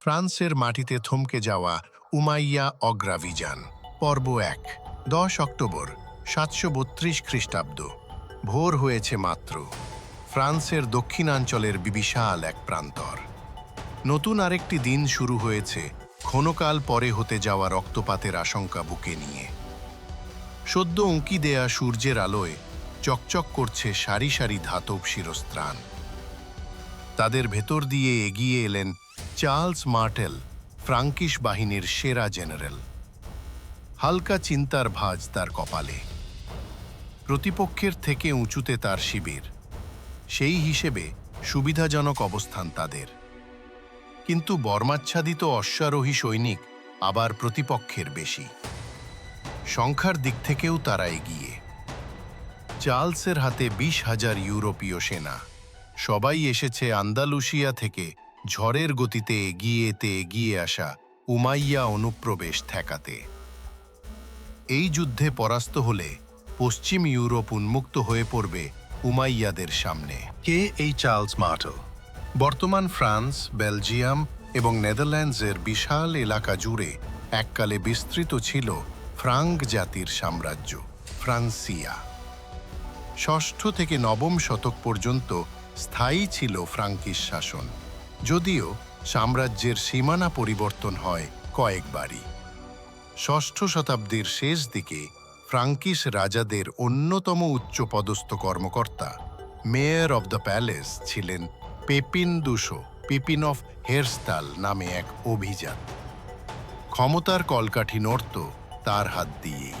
ফ্রান্সের মাটিতে থমকে যাওয়া উমাইয়া অগ্রাভিযান, পর্ব এক, দশ অক্টোবর, সাতশো বত্রিশ খ্রিস্টাব্দ। ভোর হয়েছে মাত্র। ফ্রান্সের দক্ষিণাঞ্চলের বিবিশাল এক প্রান্তর। নতুন আরেকটি দিন শুরু হয়েছে, ক্ষণকাল পরে হতে যাওয়া রক্তপাতের আশঙ্কা বুকে নিয়ে। সদ্য উঁকি দেয়া সূর্যের আলোয় চকচক করছে সারি সারি ধাতব শিরস্ত্রাণ। তাদের ভেতর দিয়ে এগিয়ে এলেন চার্লস মার্টেল, ফ্রাঙ্কিশ বাহিনীর সেরা জেনারেল। হালকা চিন্তার ভাঁজ তার কপালে। প্রতিপক্ষের থেকে উঁচুতে তার শিবির। সেই হিসেবে সুবিধাজনক অবস্থান তাদের। কিন্তু বর্মাচ্ছাদিত অশ্বারোহী সৈনিক আবার প্রতিপক্ষের বেশি। সংখ্যার দিক থেকেও তারা এগিয়ে। চার্লসের হাতে বিশ হাজার ইউরোপীয় সেনা। সবাই এসেছে আন্দালুসিয়া থেকে ঝড়ের গতিতে এগিয়েতে এগিয়ে আসা উমাইয়া অনুপ্রবেশ ঠেকাতে। এই যুদ্ধে পরাস্ত হলে পশ্চিম ইউরোপ উন্মুক্ত হয়ে পড়বে উমাইয়াদের সামনে। কে এই চার্লস মার্টল? বর্তমান ফ্রান্স, বেলজিয়াম এবং নেদারল্যান্ডসের বিশাল এলাকা জুড়ে এককালে বিস্তৃত ছিল ফ্রাঙ্ক জাতির সাম্রাজ্য, ফ্রান্সিয়া। ষষ্ঠ থেকে নবম শতক পর্যন্ত স্থায়ী ছিল ফ্রাঙ্কিশ শাসন। যদিও সাম্রাজ্যের সীমানা পরিবর্তন হয় কয়েকবারই। ষষ্ঠ শতাব্দীর শেষ দিকে ফ্রাঙ্কিশ রাজাদের অন্যতম উচ্চপদস্থ কর্মকর্তা, মেয়র অব দ্য প্যালেস ছিলেন পেপিন দুশো, পিপিন অফ হেরস্তাল নামে এক অভিজাত। ক্ষমতার কলকাঠি নড়ত তার হাত দিয়েই।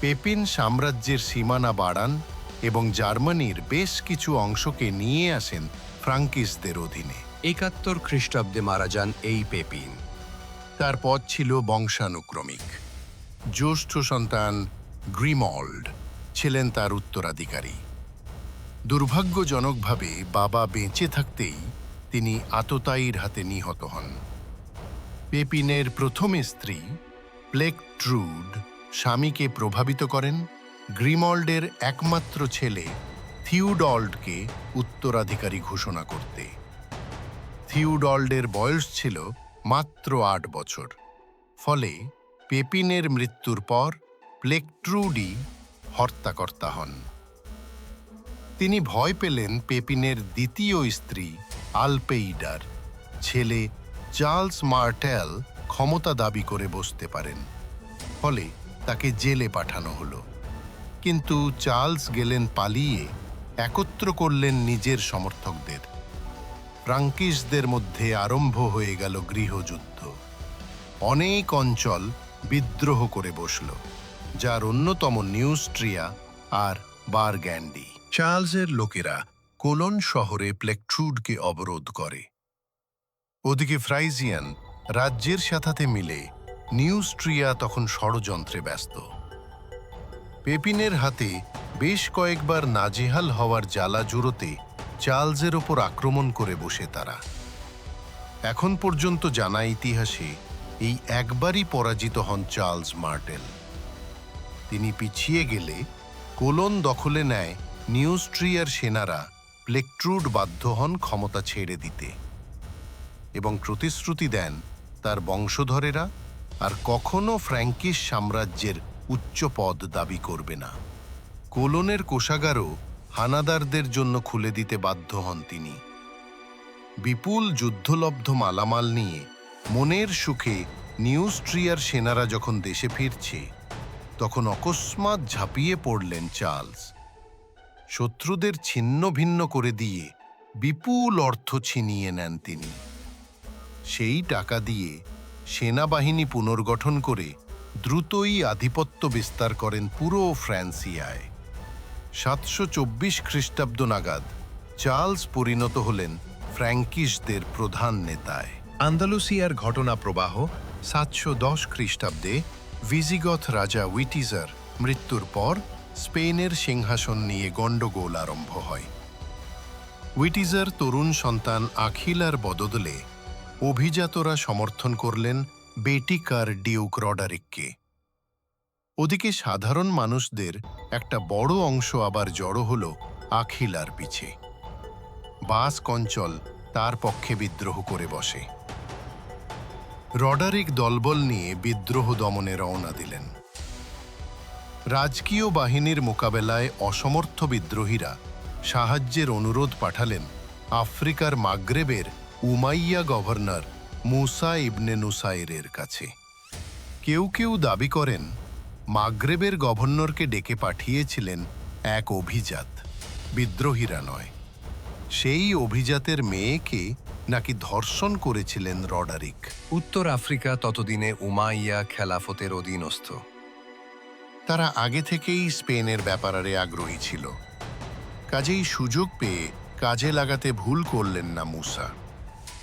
পেপিন সাম্রাজ্যের সীমানা বাড়ান এবং জার্মানির বেশ কিছু অংশকে নিয়ে আসেন ফ্রাঙ্কিসদের অধীনে। একাত্তর খ্রিস্টাব্দে মারা যান এই পেপিন। তার পথ ছিল বংশানুক্রমিক। জ্যৈষ্ঠ সন্তান গ্রিমল্ড ছিলেন তার উত্তরাধিকারী। দুর্ভাগ্যজনকভাবে বাবা বেঁচে থাকতেই তিনি আততায়ীর হাতে নিহত হন। পেপিনের প্রথম স্ত্রী প্লেক ট্রুড স্বামীকে প্রভাবিত করেন। গ্রিমল্ডের একমাত্র ছেলে থিউডল্ডকে উত্তরাধিকারী ঘোষণা করতে। থিউডল্ডের বয়স ছিল মাত্র আট বছর। ফলে পেপিনের মৃত্যুর পর প্লেকট্রুডি হর্তাকর্তা হন। তিনি ভয় পেলেন পেপিনের দ্বিতীয় স্ত্রী আলপেইডার, ছেলে চার্লস মার্টেল ক্ষমতা দাবি করে বসতে পারেন। ফলে তাকে জেলে পাঠানো হলো। কিন্তু চার্লস গেলেন পালিয়ে একত্র করলেন নিজের সমর্থকদের। ফ্রাঙ্কিশদের মধ্যে আরম্ভ হয়ে গেল গৃহযুদ্ধ। অনেক অঞ্চল বিদ্রোহ করে বসল, যার অন্যতম নিউস্ট্রিয়া আর বারগ্যান্ডি। চার্লসের লোকেরা কোলন শহরে প্লেকট্রুডকে অবরোধ করে। ওদিকে ফ্রাইজিয়ান রাজ্যের সাথে মিলে নিউস্ট্রিয়া তখন ষড়যন্ত্রে ব্যস্ত। পেপিনের হাতে বেশ কয়েকবার নাজেহাল হওয়ার জ্বালা জুড়োতে চার্লসের ওপর আক্রমণ করে বসে তারা। এখন পর্যন্ত জানা ইতিহাসে এই একবারই পরাজিত হন চার্লস মার্টেল। তিনি পিছিয়ে গেলে কোলন দখলে নেয় নিউস্ট্রিয়ার সেনারা প্লেকট্রুড বাধ্য হন ক্ষমতা ছেড়ে দিতে। এবং প্রতিশ্রুতি দেন তার বংশধরেরা, আর কখনো ফ্র্যাঙ্কিশ সাম্রাজ্যের উচ্চ পদ দাবি করবে না। কোলনের কোষাগারও হানাদারদের জন্য খুলে দিতে বাধ্য হন তিনি। বিপুল যুদ্ধলব্ধ মালামাল নিয়ে মনের সুখে নিউস্ট্রিয়ার সেনারা যখন দেশে ফিরছে, তখন অকস্মাৎ ঝাঁপিয়ে পড়লেন চার্লস। শত্রুদের ছিন্ন ভিন্ন করে দিয়ে বিপুল অর্থ ছিনিয়ে নেন তিনি। সেই টাকা দিয়ে সেনাবাহিনী পুনর্গঠন করে দ্রুতই আধিপত্য বিস্তার করেন পুরো ফ্রান্সিয়ায়। সাতশো চব্বিশ খ্রিস্টাব্দ নাগাদ চার্লস পরিণত হলেন ফ্র্যাঙ্কিশদের প্রধান নেতায়। আন্দালুসিয়ার ঘটনা প্রবাহ সাতশো দশ খ্রিস্টাব্দে ভিজিগথ রাজা উইটিজার মৃত্যুর পর স্পেনের সিংহাসন নিয়ে গণ্ডগোল আরম্ভ হয়। উইটিজার তরুণ সন্তান আখিলার বদলে অভিজাতরা সমর্থন করলেন বেটিকার ডিউক রডারিককে। ওদিকে সাধারণ মানুষদের একটা বড় অংশ আবার জড়ো হল আখিলার পিছে। বাস কঞ্চল তার পক্ষে বিদ্রোহ করে বসে। রডারিক দলবল নিয়ে বিদ্রোহ দমনে রওনা দিলেন। রাজকীয় বাহিনীর মোকাবেলায় অসমর্থ বিদ্রোহীরা সাহায্যের অনুরোধ পাঠালেন আফ্রিকার মাগরেবের উমাইয়া গভর্নর মুসা ইবনে নুসাইরের কাছে। কেউ কেউ দাবি করেন মাগরেবের গভর্নরকে ডেকে পাঠিয়েছিলেন এক অভিজাত বিদ্রোহীরা নয়। সেই অভিজাতের মেয়েকে নাকি ধর্ষণ করেছিলেন রডারিক। উত্তর আফ্রিকা ততদিনে উমাইয়া খেলাফতের অধীনস্থ। তারা আগে থেকেই স্পেনের ব্যাপারে আগ্রহী ছিল। কাজেই সুযোগ পেয়ে কাজে লাগাতে ভুল করলেন না মুসা।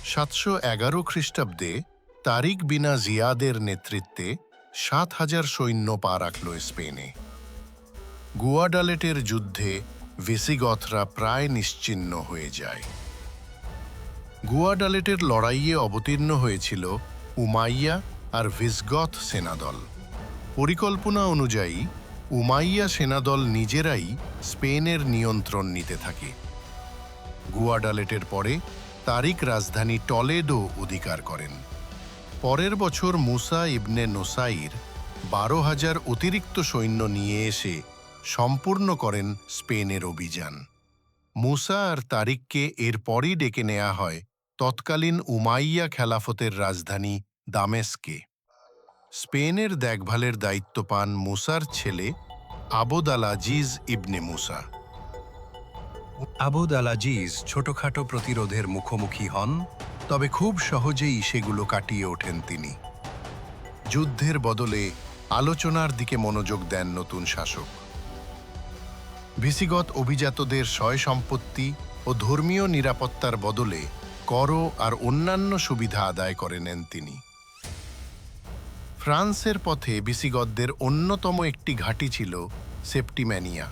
সাতশো এগারো খ্রিস্টাব্দে তারিক বিনা জিয়াদের নেতৃত্বে সাত হাজার সৈন্য পা রাখল স্পেনে। গুয়াডালেটের যুদ্ধে ভিসিগথরা প্রায় নিশ্চিহ্ন হয়ে যায়। গুয়াডালেটের লড়াইয়ে অবতীর্ণ হয়েছিল উমাইয়া আর ভিসগথ সেনাদল। পরিকল্পনা অনুযায়ী, উমাইয়া সেনাদল নিজেরাই স্পেনের নিয়ন্ত্রণ নিতে থাকে। গুয়াডালেটের পরে তারিক রাজধানী টলেডো অধিকার করেন। পরের বছর মুসা ইবনে নোসাইর বারো হাজার অতিরিক্ত সৈন্য নিয়ে এসে সম্পূর্ণ করেন স্পেনের অভিযান। মুসা আর তারিককে এরপরই ডেকে নেওয়া হয় তৎকালীন উমাইয়া খেলাফতের রাজধানী দামেস্কে। স্পেনের দেখভালের দায়িত্ব পান মুসার ছেলে আবদ আল আজিজ ইবনে মুসা। আবুদ আল আজিজ ছোটখাটো প্রতিরোধের মুখোমুখি হন তবে খুব সহজেই সেগুলো কাটিয়ে ওঠেন তিনি। যুদ্ধের বদলে আলোচনার দিকে মনোযোগ দেন নতুন শাসক। ভিসিগত অভিজাতদের সয় সম্পত্তি ও ধর্মীয় নিরাপত্তার বদলে কর আর অন্যান্য সুবিধা আদায় করে নেন তিনি। ফ্রান্সের পথে বিসিগতদের অন্যতম একটি ঘাঁটি ছিল সেপ্টিম্যানিয়া।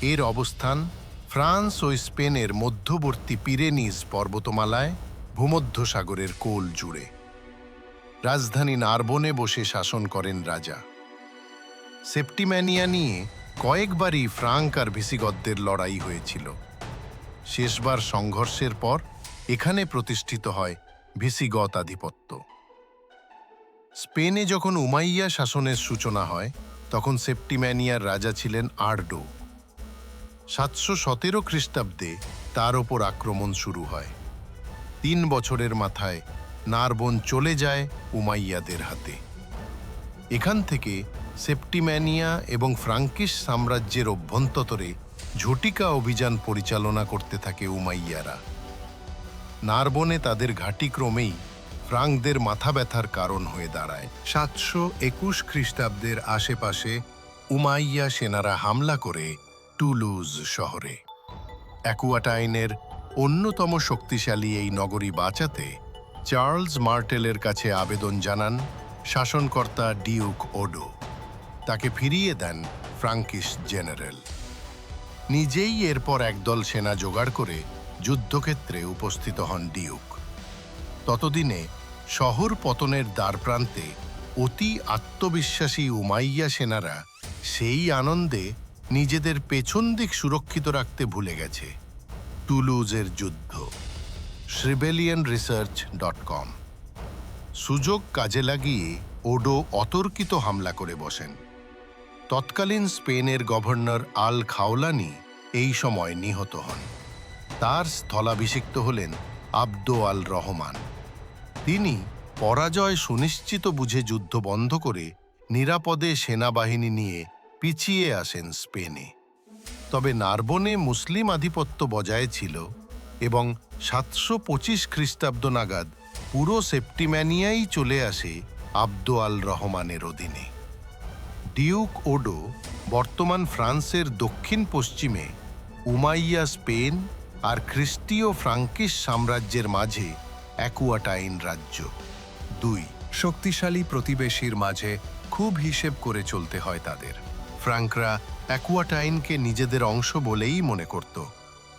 এর অবস্থান ফ্রান্স ও স্পেনের মধ্যবর্তী পিরেনিজ পর্বতমালায় ভূমধ্যসাগরের কোল জুড়ে। রাজধানী নারবনে বসে শাসন করেন রাজা। সেপ্টিম্যানিয়া নিয়ে কয়েকবারই ফ্রাঙ্ক আর ভিসিগতদের লড়াই হয়েছিল। শেষবার সংঘর্ষের পর এখানে প্রতিষ্ঠিত হয় ভিসিগত আধিপত্য। স্পেনে যখন উমাইয়া শাসনের সূচনা হয়, তখন সেপ্টিম্যানিয়ার রাজা ছিলেন আর্ডো। সাতশো সতেরো খ্রিস্টাব্দে তার ওপর আক্রমণ শুরু হয়। তিন বছরের মাথায় নারবন চলে যায় উমাইয়াদের হাতে। এখান থেকে সেপ্টিম্যানিয়া এবং ফ্রাঙ্কিশ সাম্রাজ্যের অভ্যন্তরে ঝটিকা অভিযান পরিচালনা করতে থাকে উমাইয়ারা। নারবনে তাদের ঘাঁটি ক্রমেই ফ্রাঙ্কদের মাথা ব্যথার কারণ হয়ে দাঁড়ায়। সাতশো একুশ খ্রিস্টাব্দের আশেপাশে উমাইয়া সেনারা হামলা করে টুলুজ শহরে। অ্যাকুয়াটাইনের অন্যতম শক্তিশালী এই নগরী বাঁচাতে চার্লস মার্টেলের কাছে আবেদন জানান শাসনকর্তা ডিউক ওডো। তাকে ফিরিয়ে দেন ফ্রাঙ্কিশ জেনারেল। নিজেই এরপর একদল সেনা জোগাড় করে যুদ্ধক্ষেত্রে উপস্থিত হন ডিউক। ততদিনে শহর পতনের দ্বারপ্রান্তে অতি আত্মবিশ্বাসী উমাইয়া সেনারা সেই আনন্দে নিজেদের পেছন দিক সুরক্ষিত রাখতে ভুলে গেছে। টুলুজের যুদ্ধ। শ্রিবেলিয়ান রিসার্চ ডট কম সুযোগ কাজে লাগিয়ে ওডো অতর্কিত হামলা করে বসেন। তৎকালীন স্পেনের গভর্নর আল খাওলানি এই সময় নিহত হন। তার স্থলাভিষিক্ত হলেন আব্দো আল রহমান। তিনি পরাজয় সুনিশ্চিত বুঝে যুদ্ধ বন্ধ করে নিরাপদে সেনাবাহিনী নিয়ে পিছিয়ে আসেন স্পেনে। তবে নারবনে মুসলিম আধিপত্য বজায় ছিল এবং সাতশো পঁচিশ খ্রিস্টাব্দ নাগাদ পুরো সেপ্টিম্যানিয়াই চলে আসে আব্দো আল রহমানের অধীনে। ডিউক ওডো বর্তমান ফ্রান্সের দক্ষিণ পশ্চিমে, উমাইয়া স্পেন আর খ্রিস্টীয় ফ্রাঙ্কিশ সাম্রাজ্যের মাঝে অ্যাকুয়াটাইন রাজ্য। দুই, শক্তিশালী প্রতিবেশীর মাঝে খুব হিসেব করে চলতে হয় তাদের। ফ্রাঙ্করা অ্যাকুয়াটাইনকে নিজেদের অংশ বলেই মনে করত।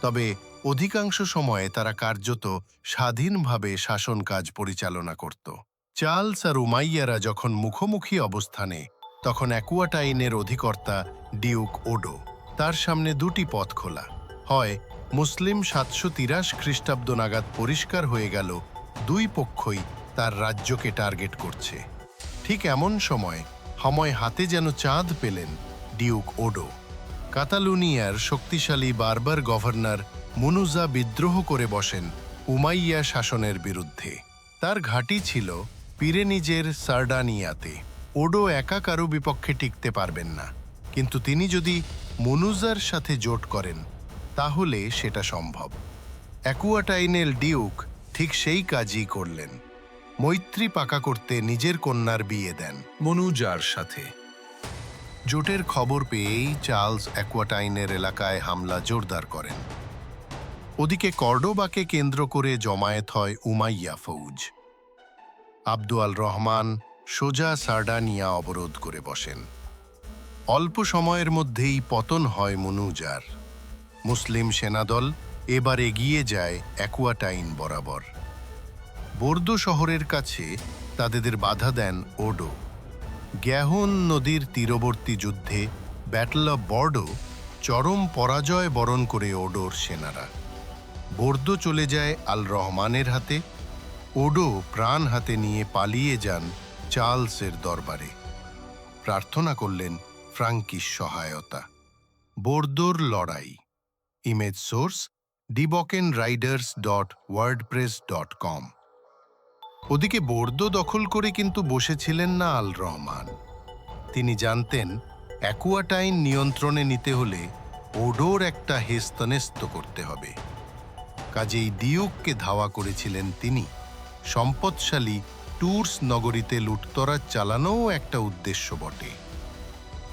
তবে অধিকাংশ সময়ে তারা কার্যত স্বাধীনভাবে শাসন কাজ পরিচালনা করত। চার্লস আর উমাইয়ারা যখন মুখোমুখি অবস্থানে, তখন অ্যাকুয়াটাইনের অধিকর্তা ডিউক ওডো। তার সামনে দুটি পথ খোলা। হয়, মুসলিম সাতশো তিরাশ খ্রিস্টাব্দ নাগাদ পরিষ্কার হয়ে গেল, দুই পক্ষই তার রাজ্যকে টার্গেট করছে। ঠিক এমন সময় সময় হাতে যেন চাঁদ পেলেন ডিউক ওডো। কাতালুনিয়ার শক্তিশালী বারবার গভর্নর মুনুজা বিদ্রোহ করে বসেন উমাইয়া শাসনের বিরুদ্ধে। তার ঘাঁটি ছিল পিরেনিজের সার্ডানিয়াতে। ওডো একা কারও বিপক্ষে টিকতে পারবেন না। কিন্তু তিনি যদি মুনুজার সাথে জোট করেন, তাহলে সেটা সম্ভব। অ্যাকুয়াটাইনেল ডিউক ঠিক সেই কাজই করলেন। মৈত্রী পাকা করতে নিজের কন্যার বিয়ে দেন। মনুজার সাথে জোটের খবর পেয়েই চার্লস অ্যাকোয়াটাইনের এলাকায় হামলা জোরদার করেন। ওদিকে কর্ডোবাকে কেন্দ্র করে জমায়েত হয় উমাইয়া ফৌজ। আব্দুয়াল রহমান সোজা সার্ডানিয়া অবরোধ করে বসেন। অল্প সময়ের মধ্যেই পতন হয় মনুজার। মুসলিম সেনাদল এবার এগিয়ে যায় অ্যাকুয়াটাইন বরাবর। বোর্দো শহরের কাছে তাদের বাধা দেন ওডো। গ্যাহন নদীর তীরবর্তী যুদ্ধে ব্যাটল অব বর্ডো চরম পরাজয় বরণ করে ওডোর সেনারা। বর্দো চলে যায় আল রহমানের হাতে, ওডো প্রাণ হাতে নিয়ে পালিয়ে যান চার্লসের দরবারে। প্রার্থনা করলেন ফ্রাঙ্কিশ সহায়তা। বোর্দোর লড়াই। Image source ডিবকেন riders dot WordPress dot com. ওদিকে বোর্দো দখল করে কিন্তু বসেছিলেন না আল রহমান তিনি জানতেন, অ্যাকুয়াটাইন নিয়ন্ত্রণে নিতে হলে ওডোর একটা হেস্তনেস্ত করতে হবে। কাজেই ডিউককে ধাওয়া করেছিলেন তিনি। সম্পদশালী ট্যুরস নগরীতে লুটতরা চালানোও একটা উদ্দেশ্য বটে।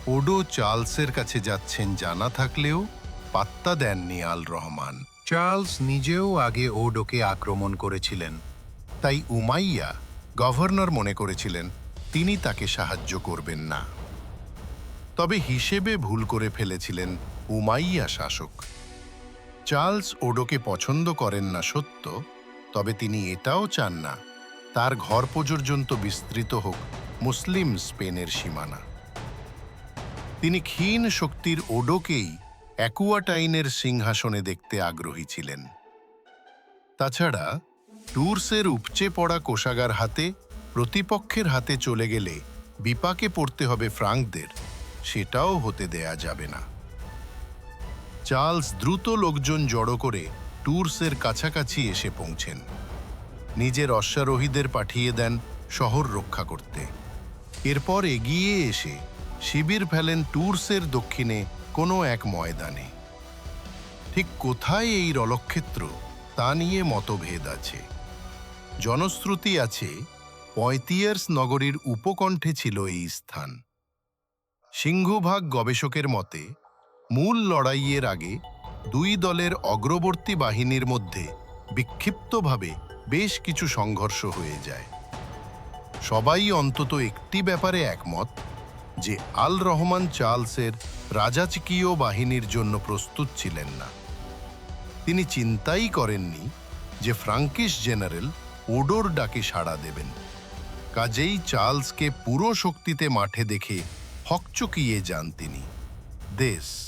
ওডো চার্লসের কাছে যাচ্ছেন জানা থাকলেও পাত্তা দেননি আল রহমান চার্লস নিজেও আগে ওডোকে আক্রমণ করেছিলেন। তাই উমাইয়া গভর্নর মনে করেছিলেন, তিনি তাকে সাহায্য করবেন না। তবে হিসেবে ভুল করে ফেলেছিলেন উমাইয়া শাসক। চার্লস ওডোকে পছন্দ করেন না সত্য, তবে তিনি এটাও চান না, তার ঘর পর্যন্ত বিস্তৃত হোক মুসলিম স্পেনের সীমানা। তিনি ক্ষীণ শক্তির ওডোকেই অ্যাকুয়াটাইনের সিংহাসনে দেখতে আগ্রহী ছিলেন। তাছাড়া টুরসের উপচে পড়া কোষাগার হাতে, প্রতিপক্ষের হাতে চলে গেলে বিপাকে পড়তে হবে ফ্রাঙ্কদের। সেটাও হতে দেয়া যাবে না। চার্লস দ্রুত লোকজন জড়ো করে টুরসের কাছাকাছি এসে পৌঁছেন। নিজের অশ্বারোহীদের পাঠিয়ে দেন শহর রক্ষা করতে। এরপর এগিয়ে এসে শিবির ফেলেন টুরসের দক্ষিণে কোনো এক ময়দানে। ঠিক কোথায় এই রলক্ষেত্র তা নিয়ে মতভেদ আছে। জনশ্রুতি আছে, পঁয়তিয়ার্স নগরীর উপকণ্ঠে ছিল এই স্থান। সিংহভাগ গবেষকের মতে, মূল লড়াইয়ের আগে দুই দলের অগ্রবর্তী বাহিনীর মধ্যে বিক্ষিপ্তভাবে বেশ কিছু সংঘর্ষ হয়ে যায়। সবাই অন্তত একটি ব্যাপারে একমত যে আল রহমান চার্লসের রাজাচিকীয় বাহিনীর জন্য প্রস্তুত ছিলেন না। তিনি চিন্তাই করেননি যে ফ্রাঙ্কিশ জেনারেল ওডোর ডাকে সাড়া দেবেন। কাজেই চার্লসকে পুরো শক্তিতে মাঠে দেখে হকচকিয়ে যান তিনি। দেশ।